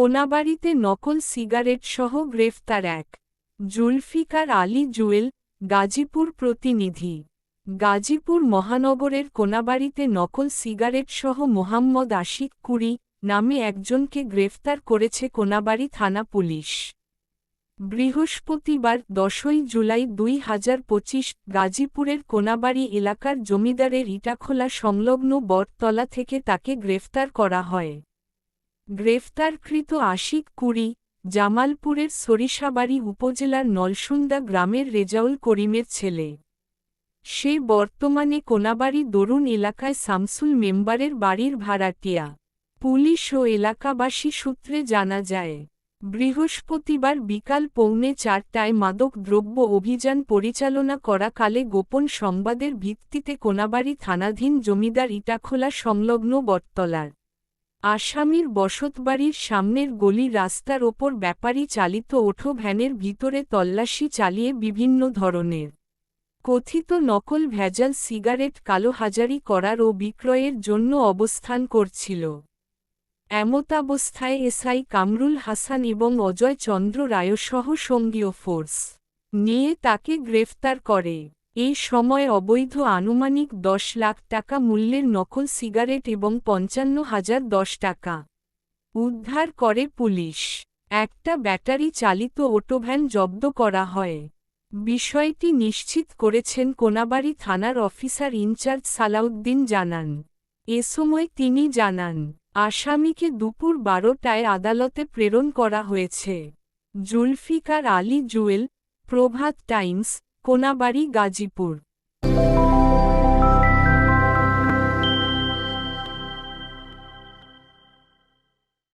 কোনাবাড়িতে নকল সিগারেট সহ গ্রেফতার এক। জুলফিকার আলী জুয়েল, গাজীপুর প্রতিনিধি। গাজীপুর মহানগরের কোনাবাড়িতে নকল সিগারেট সহ মোহাম্মদ আশিক কুরি নামে একজনকে গ্রেফতার করেছে কোনাবাড়ি থানা পুলিশ। বৃহস্পতিবার দশই জুলাই দুই হাজার পঁচিশ গাজীপুরের কোনাবাড়ি এলাকার জমিদারের ইটাখোলা সংলগ্ন বটতলা থেকে তাকে গ্রেফতার করা হয়। গ্রেফতারকৃত আশিক কুড়ি, জামালপুরের সরিষাবাড়ি উপজেলার নলসুন্দা গ্রামের রেজাউল করিমের ছেলে। সে বর্তমানে কোনাবাড়ি দরুন এলাকায় শামসুল মেম্বারের বাড়ির ভাড়াটিয়া। পুলিশ ও এলাকাবাসী সূত্রে জানা যায়, বৃহস্পতিবার বিকাল পৌনে চারটায় মাদক দ্রব্য অভিযান পরিচালনা করা কালে গোপন সংবাদের ভিত্তিতে কোনাবাড়ি থানাধীন জমিদার ইটাখোলা সংলগ্ন বটতলার আসামির বসতবাড়ির সামনের গলি রাস্তার ওপর ব্যাপারী চালিত ওঠো ভ্যানের ভিতরে তল্লাশি চালিয়ে বিভিন্ন ধরনের কথিত নকল ভেজাল সিগারেট কালোহাজারি করার ও বিক্রয়ের জন্য অবস্থান করছিল। এমতাবস্থায় এসআই কামরুল হাসান এবং অজয় চন্দ্র রায়সহ সঙ্গীয় ফোর্স নিয়ে তাকে গ্রেফতার করে। এই সময় অবৈধ আনুমানিক দশ লাখ টাকা মূল্যের নকল সিগারেট এবং পঞ্চান্ন হাজার দশ টাকা উদ্ধার করে পুলিশ। একটা ব্যাটারি চালিত অটোভ্যান জব্দ করা হয়। বিষয়টি নিশ্চিত করেছেন কোনাবাড়ি থানার অফিসার ইনচার্জ সালাউদ্দিন জানান। এ সময় তিনি জানান, আসামিকে দুপুর বারোটায় আদালতে প্রেরণ করা হয়েছে। জুলফিকার আলী জুয়েল, প্রভাত টাইমস কোনাবাড়ি গাজীপুর।